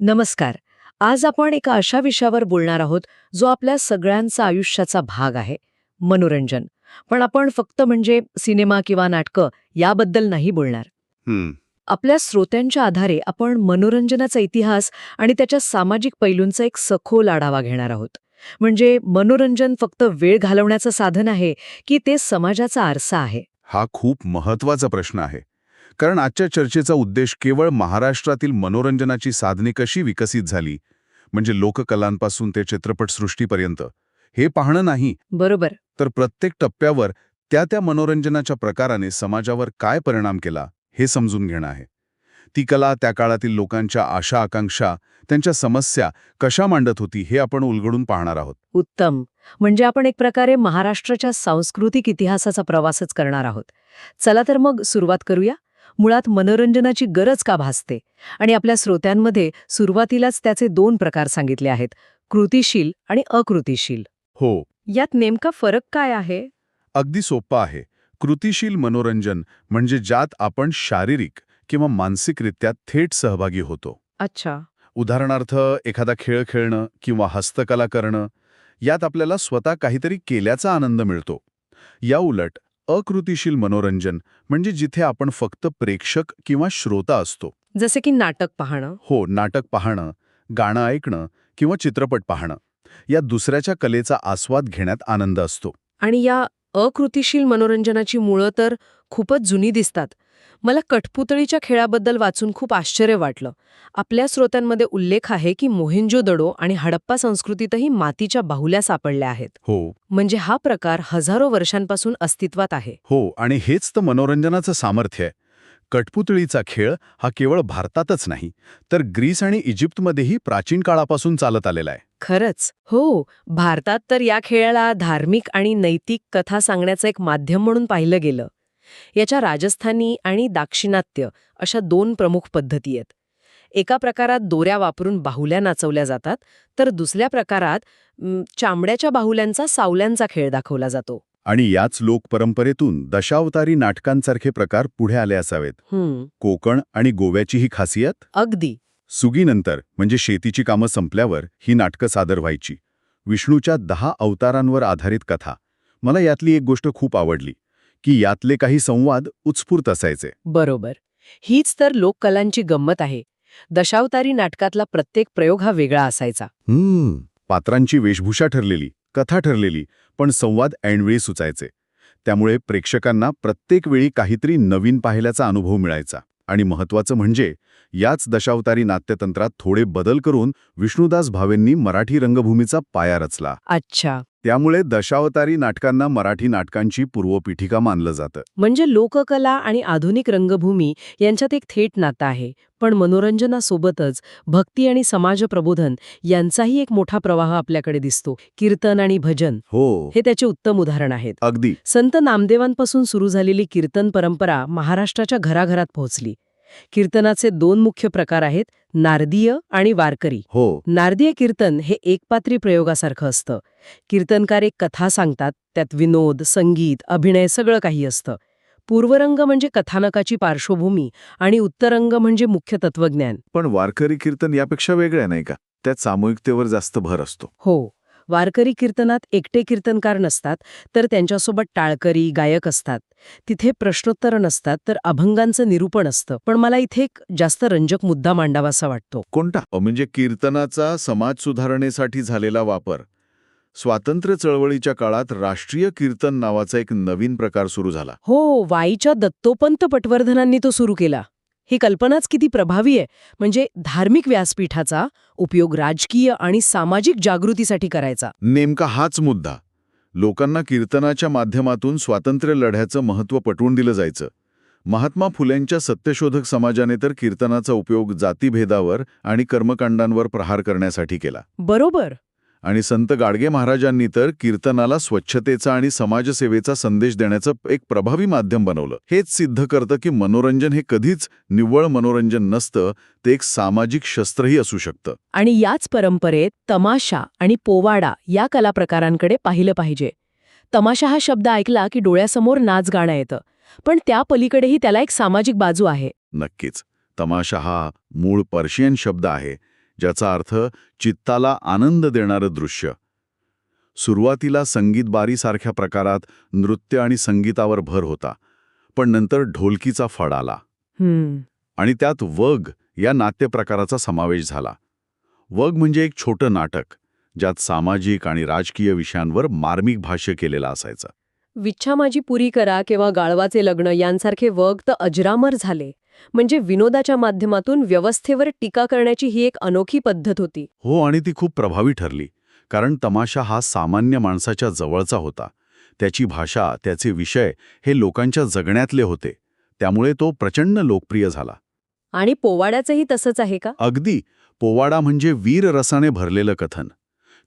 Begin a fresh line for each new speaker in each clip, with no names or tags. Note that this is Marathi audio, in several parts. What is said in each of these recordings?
नमस्कार. आज आपण एका अशा विषयावर बोलणार आहोत जो आपल्या सगळ्यांचा आयुष्याचा भाग आहे मनोरंजन. पण आपण फक्त म्हणजे सिनेमा किंवा नाटकं याबद्दल नाही बोलणार. आपल्या श्रोत्यांच्या आधारे आपण मनोरंजनाचा इतिहास आणि त्याच्या सामाजिक पैलूंचा एक सखोल आढावा घेणार आहोत. म्हणजे मनोरंजन फक्त वेळ घालवण्याचं साधन आहे की ते समाजाचा आरसा आहे?
हा खूप महत्त्वाचा प्रश्न आहे. कारण आजच्या चर्चेचा उद्देश केवळ महाराष्ट्रातील मनोरंजनाची साधने कशी विकसित झाली म्हणजे लोककलांपासून ते चित्रपटसृष्टीपर्यंत हे पाहणं नाही.
बरोबर.
तर प्रत्येक टप्प्यावर त्या त्या मनोरंजनाच्या प्रकाराने समाजावर काय परिणाम केला हे समजून घेणं आहे. ती कला त्या काळातील लोकांच्या आशा आकांक्षा त्यांच्या समस्या कशा मांडत होती हे आपण उलगडून पाहणार आहोत.
उत्तम. म्हणजे आपण एक प्रकारे महाराष्ट्राच्या सांस्कृतिक इतिहासाचा प्रवासच करणार आहोत. चला तर मग सुरुवात करूया. मुळात मनोरंजनाची गरज का भासते? आणि आपल्या श्रोत्यांमध्ये सुरुवातीलाच त्याचे दोन प्रकार सांगितले आहेत कृतिशील आणि अकृतिशील.
हो.
यात नेमका फरक काय आहे?
अगदी सोपं आहे. कृतिशील मनोरंजन म्हणजे ज्यात आपण शारीरिक किंवा मानसिकरित्या थेट सहभागी होतो.
अच्छा.
उदाहरणार्थ एखादा खेळ खेळणं किंवा हस्तकला करणं यात आपल्याला स्वतः काहीतरी केल्याचा आनंद मिळतो. या उलट अकृतिशील मनोरंजन म्हणजे जिथे आपण फक्त प्रेक्षक किंवा श्रोता असतो.
जसे की नाटक पाहणं.
हो नाटक पाहणं गाणं ऐकणं किंवा चित्रपट पाहणं. या दुसऱ्याच्या कलेचा आस्वाद घेण्यात आनंद असतो.
आणि या अकृतिशील मनोरंजनाची मुळं तर खूपच जुनी दिसतात. मला कठपुतळीच्या खेळाबद्दल वाचून खूप आश्चर्य वाटलं. आपल्या स्रोतांमध्ये उल्लेख आहे की मोहिंजोदडो आणि हडप्पा संस्कृतीतही मातीच्या बाहुल्या सापडल्या आहेत.
हो.
म्हणजे हा प्रकार हजारो वर्षांपासून अस्तित्वात आहे.
हो आणि हेच तर मनोरंजनाचं सामर्थ्य आहे. कठपुतळीचा खेळ हा केवळ भारतातच नाही तर ग्रीस आणि इजिप्तमध्येही प्राचीन काळापासून चालत आलेला आहे.
खरंच. हो भारतात तर या खेळाला धार्मिक आणि नैतिक कथा सांगण्याचं एक माध्यम म्हणून पाहिलं गेलं. याच्या राजस्थानी आणि दाक्षिणात्य अशा दोन प्रमुख पद्धती आहेत. एका प्रकारात दोऱ्या वापरून बाहुल्या नाचवल्या जातात तर दुसऱ्या प्रकारात म, चामड्याच्या बाहुल्यांचा सावल्यांचा खेळ दाखवला जातो.
आणि याच लोकपरंपरेतून दशावतारी नाटकांसारखे प्रकार पुढे आले असावेत. कोकण आणि गोव्याची ही खासियत?
अगदी.
सुगीनंतर म्हणजे शेतीची कामं संपल्यावर ही नाटकं सादर व्हायची. विष्णूच्या दहा अवतारांवर आधारित कथा. मला यातली एक गोष्ट खूप आवडली. की यातले काही संवाद उत्स्फूर्त असायचे.
बरोबर. हीच तर लोककलांची गंमत आहे. दशावतारी नाटकातला प्रत्येक प्रयोग हा वेगळा असायचा.
हम्म. पात्रांची वेशभूषा ठरलेली कथा ठरलेली पण संवाद ऐनवेळी सुचायचे. त्यामुळे प्रेक्षकांना प्रत्येक वेळी काहीतरी नवीन पाहिल्याचा अनुभव मिळायचा. आणि महत्वाचं म्हणजे याच दशावतारी नाट्यतंत्रात थोडे बदल करून विष्णुदास भावेंनी मराठी रंगभूमीचा पाया रचला.
अच्छा.
त्यामुळे दशावतारी नाटकांना मराठी नाटकांची पूर्वपीठिका मानलं जातं.
म्हणजे लोककला आणि आधुनिक रंगभूमी यांच्यात एक थेट नातं आहे. पण मनोरंजनासोबतच भक्ती आणि समाजप्रबोधन यांचाही एक मोठा प्रवाह आपल्याकडे दिसतो. कीर्तन आणि भजन
हो.
हे त्याचे उत्तम उदाहरण आहेत.
अगदी.
संत नामदेवांपासून सुरू झालेली कीर्तन परंपरा महाराष्ट्राच्या घराघरात पोहोचली. कीर्तनाचे दोन मुख्य प्रकार आहेत नारदीय आणि वारकरी.
हो.
नारदीय कीर्तन हे एकपात्री प्रयोगासारखं असतं. कीर्तनकार एक कथा सांगतात त्यात विनोद संगीत अभिनय सगळं काही असतं. पूर्वरंग म्हणजे कथानकाची पार्श्वभूमी आणि उत्तरंग म्हणजे मुख्य तत्वज्ञान
पण वारकरी कीर्तन यापेक्षा वेगळं आहे नाही का? त्यात सामूहिकतेवर जास्त भर असतो.
हो. वारकरी कीर्तनात एकटे कीर्तनकार नसतात तर त्यांच्यासोबत टाळकरी गायक असतात. तिथे प्रश्नोत्तर नसतात तर अभंगांचं निरूपण असतं. पण मला इथे एक जास्त रंजक मुद्दा मांडावासा वाटतो.
कोणता? म्हणजे कीर्तनाचा समाज सुधारणेसाठी झालेला वापर. स्वातंत्र्य चळवळीच्या काळात राष्ट्रीय कीर्तन नावाचा एक नवीन प्रकार सुरू झाला.
हो वाईच्या दत्तोपंत पटवर्धनांनी तो सुरू केला. ही कल्पनाच किती प्रभावी आहे. म्हणजे धार्मिक व्यासपीठाचा उपयोग राजकीय आणि सामाजिक जागृतीसाठी करायचा.
नेमका हाच मुद्दा. लोकांना कीर्तनाच्या माध्यमातून स्वातंत्र्य लढ्याचं महत्त्व पटवून दिलं जायचं. महात्मा फुलेंच्या सत्यशोधक समाजाने तर कीर्तनाचा उपयोग जातीभेदावर आणि कर्मकांडांवर प्रहार करण्यासाठी केला.
बरोबर.
आणि संत गाडगे महाराजांनी तर कीर्तनाला स्वच्छतेचा आणि समाजसेवेचा संदेश देण्याचं एक प्रभावी माध्यम बनवलं. हेच सिद्ध करतं की मनोरंजन हे कधीच निव्वळ मनोरंजन नसतं ते एक सामाजिक शस्त्रही असू शकतं.
आणि याच परंपरेत तमाशा आणि पोवाडा या कलाप्रकारांकडे पाहिलं पाहिजे. तमाशा हा शब्द ऐकला की डोळ्यासमोर नाच गाणं येतं पण त्या पलीकडेही त्याला एक सामाजिक बाजू आहे.
नक्कीच. तमाशा हा मूळ पर्शियन शब्द आहे.
ज्याचा अर्थ चित्ताला आनंद देणारं दृश्य. सुरुवातीला संगीत बारीसारख्या प्रकारात नृत्य आणि संगीतावर भर होता पण नंतर ढोलकीचा फड आला. आणि त्यात वग या नाट्यप्रकाराचा समावेश झाला. वग म्हणजे एक छोटं नाटक ज्यात सामाजिक आणि राजकीय विषयांवर मार्मिक भाष्य केलेलं असायचं.
विच्छा माझी पुरी करा किंवा गाळवाचे लग्न यांसारखे वर्ग तर अजरामर झाले. म्हणजे विनोदाच्या माध्यमातून व्यवस्थेवर टीका करण्याची ही एक अनोखी पद्धत होती.
हो आणि ती खूप प्रभावी ठरली कारण तमाशा हा सामान्य माणसाच्या जवळचा होता. त्याची भाषा त्याचे विषय हे लोकांच्या जगण्यातले होते. त्यामुळे तो प्रचंड लोकप्रिय झाला.
आणि पोवाड्याचंही तसंच आहे का?
अगदी. पोवाडा म्हणजे वीररसाने भरलेलं कथन.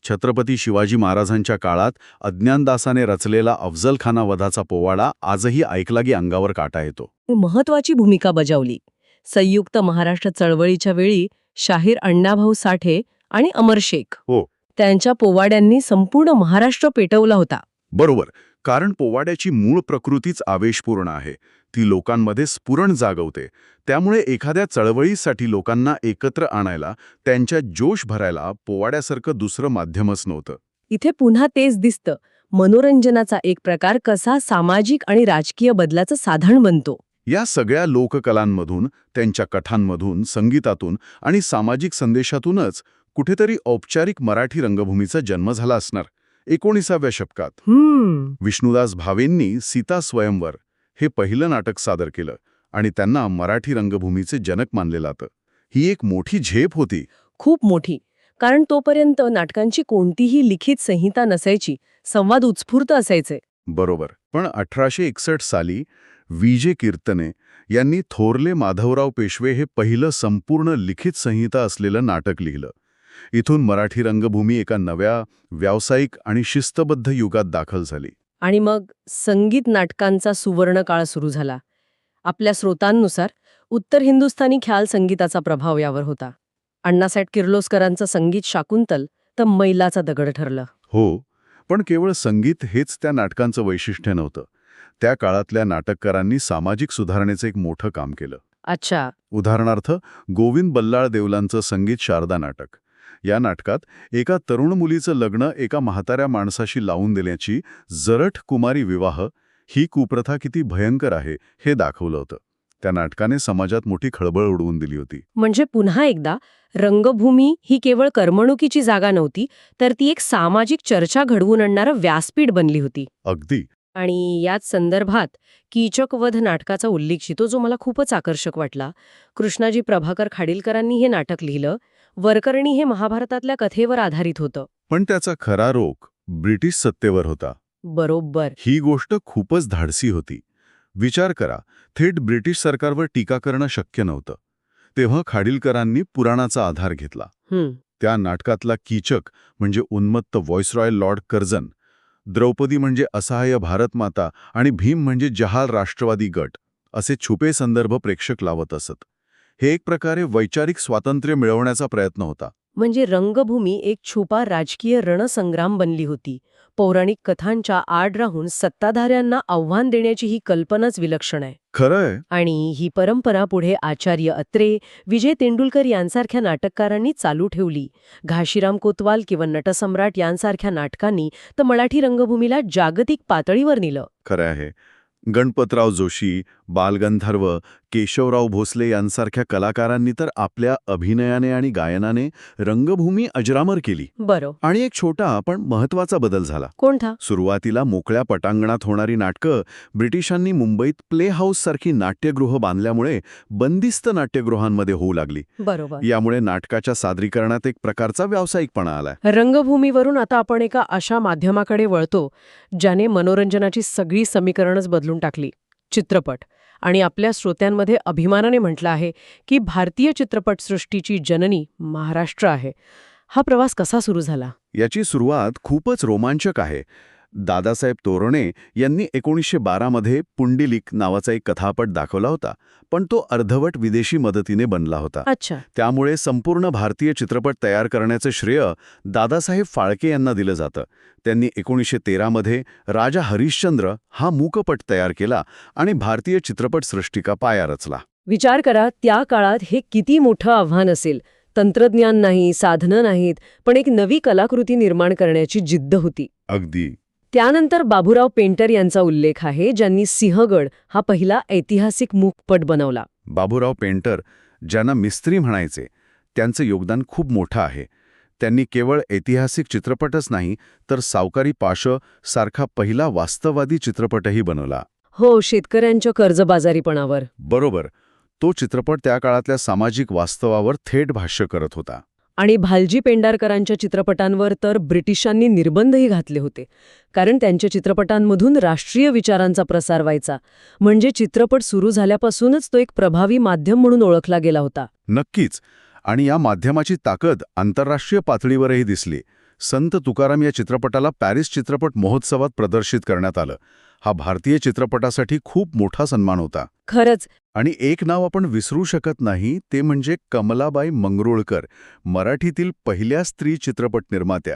छत्रपती शिवाजी महाराजांच्या काळात अज्ञानदासाने रचलेला अफजलखाना वधाचा पोवाडा आजही ऐकला की अंगावर काटा येतो.
महत्वाची भूमिका बजावली. संयुक्त महाराष्ट्र चळवळीच्या वेळी शाहीर अण्णाभाऊ साठे आणि अमर शेख
हो.
त्यांच्या पोवाड्यांनी संपूर्ण महाराष्ट्र पेटवला होता.
बरोबर. कारण पोवाड्याची मूळ प्रकृतीच आवेशपूर्ण आहे. ती लोकांमध्ये स्फुरण जागवते. त्यामुळे एखाद्या चळवळीसाठी लोकांना एकत्र आणायला त्यांच्या जोश भरायला पोवाड्यासारखं दुसरं माध्यमच नव्हतं.
इथे पुन्हा तेच दिसतं. मनोरंजनाचा एक प्रकार कसा सामाजिक आणि राजकीय बदलाचं साधन बनतो?
या सगळ्या लोककलांमधून त्यांच्या कथांमधून संगीतातून आणि सामाजिक संदेशातूनच कुठेतरी औपचारिक मराठी रंगभूमीचा जन्म झाला असणार. एकोणीसाव्या शतकात. विष्णुदास भावेंनी सीता स्वयंवर हे पहिलं नाटक सादर केलं आणि त्यांना मराठी रंगभूमीचे जनक मानले जातं ही एक मोठी झेप होती.
खूप मोठी. कारण तोपर्यंत नाटकांची कोणतीही लिखित संहिता नसायची. संवाद उत्स्फूर्त असायचे.
बरोबर. पण अठराशे एकसष्ट साली विजे कीर्तने यांनी थोरले माधवराव पेशवे हे पहिलं संपूर्ण लिखित संहिता असलेलं नाटक लिहिलं. इथून मराठी रंगभूमी एका नव्या व्यावसायिक आणि शिस्तबद्ध युगात दाखल झाली.
आणि मग संगीत नाटकांचा सुवर्ण काळ सुरू झाला. आपल्या स्रोतांनुसार उत्तर हिंदुस्थानी ख्याल संगीताचा प्रभाव यावर होता. अण्णासाहेब किर्लोस्करांचं संगीत शाकुंतल तर मैलाचा दगड ठरलं.
हो पण केवळ संगीत हेच त्या नाटकांचं वैशिष्ट्य नव्हतं. त्या काळातल्या नाटककारांनी सामाजिक सुधारणेचं एक मोठं काम केलं.
अच्छा.
उदाहरणार्थ गोविंद बल्लाळ देवलांचं संगीत शारदा नाटक. या नाटकात एका तरुण मुलीचं लग्न एका म्हाताऱ्या माणसाशी लावून देण्याची जरठ कुमारी विवाह ही कुप्रथा किती भयंकर आहे हे दाखवलं होतं. त्या नाटकाने समाजात मोठी खळबळ उडवून दिली होती.
म्हणजे पुन्हा एकदा रंगभूमी ही केवळ करमणुकीची जागा नव्हती तर ती एक सामाजिक चर्चा घडवून आणणारं व्यासपीठ बनली होती.
अगदी.
आणि याच संदर्भात कीचकवध नाटकाचा उल्लेख शितो जो मला खूपच आकर्षक वाटला. कृष्णाजी प्रभाकर खाडीलकरांनी हे नाटक लिहिलं वरकरणी हे महाभारतातल्या कथेवर आधारित होतं.
पण त्याचा खरा रोख ब्रिटिश सत्तेवर होता.
बरोबर.
ही गोष्ट खूपच धाडसी होती. विचार करा थेट ब्रिटिश सरकारवर टीका करणं शक्य नव्हतं. तेव्हा खाडीलकरांनी पुराणाचा आधार घेतला. त्या नाटकातला कीचक म्हणजे उन्मत्त व्हॉइसरॉय लॉर्ड कर्जन द्रौपदी म्हणजे असहाय्य भारतमाता आणि भीम म्हणजे जहाल राष्ट्रवादी गट असे छुपे संदर्भ प्रेक्षक लावत असत. हे एक प्रकारे वैचारिक स्वातंत्र्य मिळवण्याचा प्रयत्न होता.
म्हणजे रंगभूमी एक छुपा राजकीय रणसंग्राम बनली होती. पौराणिक कथांच्या आड राहून सत्ताधाऱ्यांना आव्हान देण्याची ही कल्पनाच विलक्षण आहे.
खरंय.
आणि ही परंपरा पुढे आचार्य अत्रे विजय तेंडुलकर यांसारख्या नाटककारांनी चालू ठेवली. घाशीराम कोतवाल किंवा नटसम्राट यांसारख्या नाटकांनी तर मराठी रंगभूमीला जागतिक पातळीवर नेलं.
खरं आहे. गणपतराव जोशी बालगंधर्व केशवराव भोसले यांसारख्या कलाकारांनी तर आपल्या अभिनयाने आणि गायनाने रंगभूमी अजरामर केली.
बरं.
आणि एक छोटा पण महत्त्वाचा बदल झाला.
कोणता?
सुरुवातीला मोकळ्या पटांगणात होणारी नाटकं ब्रिटिशांनी मुंबईत प्ले हाऊस सारखी नाट्यगृह बांधल्यामुळे बंदिस्त नाट्यगृहांमध्ये होऊ लागली.
बरोबर.
यामुळे नाटकाच्या सादरीकरणात एक प्रकारचा व्यावसायिकपणा आलाय.
रंगभूमीवरून आता आपण एका अशा माध्यमाकडे वळतो ज्याने मनोरंजनाची सगळी समीकरणच बदलून टाकली. चित्रपट. आणि आपल्या श्रोत्यांमध्ये अभिमानाने म्हटलं आहे की भारतीय चित्रपटसृष्टीची जननी महाराष्ट्र आहे. हा प्रवास कसा सुरू झाला?
याची सुरुवात खूपच रोमांचक आहे. दादासाहेब तोरणे यांनी एकोणीसशे बारामध्ये पुंडिलिक नावाचा एक कथापट दाखवला होता पण तो अर्धवट विदेशी मदतीने बनला होता.
अच्छा.
त्यामुळे संपूर्ण भारतीय चित्रपट तयार करण्याचं श्रेय दादासाहेब फाळके यांना दिलं जातं. त्यांनी एकोणीसशे तेरामध्ये राजा हरिश्चंद्र हा मूकपट तयार केला आणि भारतीय चित्रपट सृष्टीका पाया रचला.
विचार करा त्या काळात हे किती मोठं आव्हान असेल. तंत्रज्ञान नाही साधनं नाहीत पण एक नवी कलाकृती निर्माण करण्याची जिद्द होती.
अगदी.
त्यानंतर बाबूराव पेंटर यांचा उल्लेख आहे ज्यांनी सिंहगड हा पहिला ऐतिहासिक मूकपट बनवला.
बाबूराव पेंटर ज्यांना मिस्त्री म्हणायचे त्यांचं योगदान खूप मोठं आहे. त्यांनी केवळ ऐतिहासिक चित्रपटच नाही तर सावकारी पाश सारखा पहिला वास्तववादी चित्रपटही बनवला.
हो शेतकऱ्यांच्या कर्जबाजारीपणावर.
बरोबर तो चित्रपट त्या काळातल्या सामाजिक वास्तवावर थेट भाष्य करत होता.
आणि भालजी पेंडारकरांच्या चित्रपटांवर तर ब्रिटिशांनी निर्बंधही घातले होते. कारण त्यांच्या चित्रपटांमधून राष्ट्रीय विचारांचा प्रसार व्हायचा. म्हणजे चित्रपट सुरू झाल्यापासूनच तो एक प्रभावी माध्यम म्हणून ओळखला गेला होता.
नक्कीच. आणि या माध्यमाची ताकद आंतरराष्ट्रीय पातळीवरही दिसली. संत तुकाराम या चित्रपटाला पॅरिस चित्रपट महोत्सवात प्रदर्शित करण्यात आलं. हा भारतीय चित्रपटासाठी खूप मोठा सन्मान होता.
खरंच.
आणि एक नाव आपण विसरू शकत नाही ते म्हणजे कमलाबाई मंगरुळकर मराठीतील पहिल्या स्त्री चित्रपट निर्मात्या.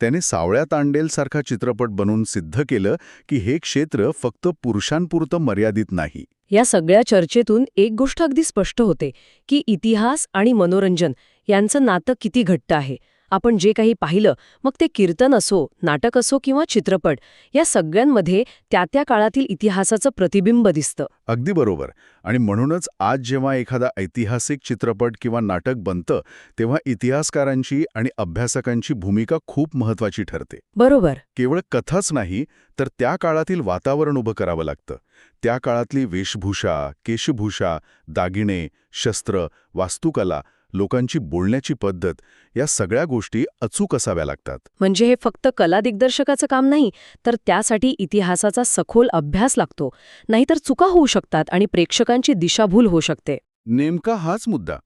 त्याने सावळ्या तांडेल सारखा चित्रपट बनवून सिद्ध केलं की हे क्षेत्र फक्त पुरुषांपुरतं मर्यादित नाही.
या सगळ्या चर्चेतून एक गोष्ट अगदी स्पष्ट होते की इतिहास आणि मनोरंजन यांचं नातं किती घट्ट आहे. आपण जे काही पाहिलं मग ते कीर्तन असो नाटक असो किंवा चित्रपट या सगळ्यांमध्ये त्या त्या काळातील इतिहासाचं प्रतिबिंब दिसतं.
अगदी बरोबर. आणि म्हणूनच आज जेव्हा एखादा ऐतिहासिक चित्रपट किंवा नाटक बनतं तेव्हा इतिहासकारांची आणि अभ्यासकांची भूमिका खूप महत्वाची ठरते.
बरोबर.
केवळ कथाच नाही तर त्या काळातील वातावरण उभं करावं लागतं. त्या काळातली वेशभूषा केशभूषा दागिने शस्त्र वास्तुकला लोकांची बोलण्याची पद्धत या सगळ्या गोष्टी अचूक असाव्या लागतात.
म्हणजे हे फक्त कला दिग्दर्शकाचं काम नाही तर त्यासाठी इतिहासाचा सखोल अभ्यास लागतो. नाहीतर चुका होऊ शकतात आणि प्रेक्षकांची दिशाभूल होऊ शकते.
नेमका हाच मुद्दा.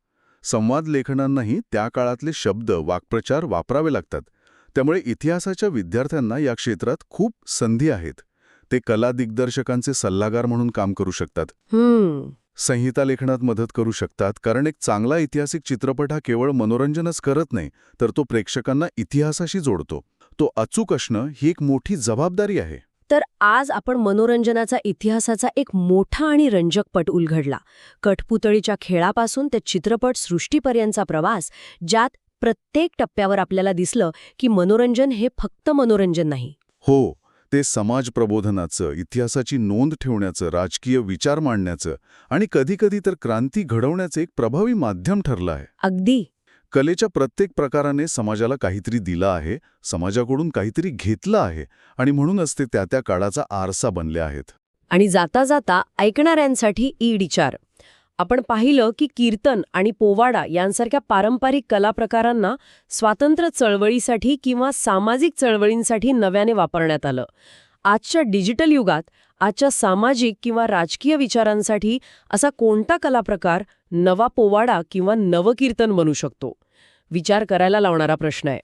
संवाद लेखनांनाही त्या काळातले शब्द वाक्प्रचार वापरावे लागतात. त्यामुळे इतिहासाच्या विद्यार्थ्यांना या क्षेत्रात खूप संधी आहेत. ते कला दिग्दर्शकांचे सल्लागार म्हणून काम करू शकतात.
हम्म.
संहिता लेखनात मदत करू शकतात कारण एक चांगला ऐतिहासिक चित्रपट हा केवळ मनोरंजनच करत नाही तर तो प्रेक्षकांना इतिहासाशी जोडतो. तो अचूक असणं ही एक मोठी जबाबदारी आहे.
तर आज आपण मनोरंजनाचा इतिहासाचा एक मोठा आणि रंजक पट उलगडला. कठपुतळीच्या खेळापासून ते चित्रपट सृष्टीपर्यंतचा प्रवास ज्यात प्रत्येक टप्प्यावर आपल्याला दिसलं की मनोरंजन हे फक्त मनोरंजन नाही.
हो ते समाज प्रबोधनाचं इतिहासाची नोंद ठेवण्याचं राजकीय विचार मांडण्याचं आणि कधीकधी तर क्रांती घडवण्याचं एक प्रभावी माध्यम ठरलं आहे.
अगदी.
कलेच्या प्रत्येक प्रकाराने समाजाला काहीतरी दिलं आहे समाजाकडून काहीतरी घेतलं आहे आणि म्हणूनच ते त्या त्या काळाचा आरसा बनले आहेत.
आणि जाता जाता ऐकणाऱ्यांसाठी ई विचार. आपण पाहिलं की कीर्तन आणि पोवाडा यांसारख्या पारंपरिक कलाप्रकारांना स्वातंत्र्य चळवळीसाठी किंवा सामाजिक चळवळींसाठी नव्याने वापरण्यात आलं. आजच्या डिजिटल युगात आजच्या सामाजिक किंवा राजकीय विचारांसाठी असा कोणता कलाप्रकार नवा पोवाडा किंवा नवकीर्तन बनू शकतो? विचार करायला लावणारा प्रश्न आहे.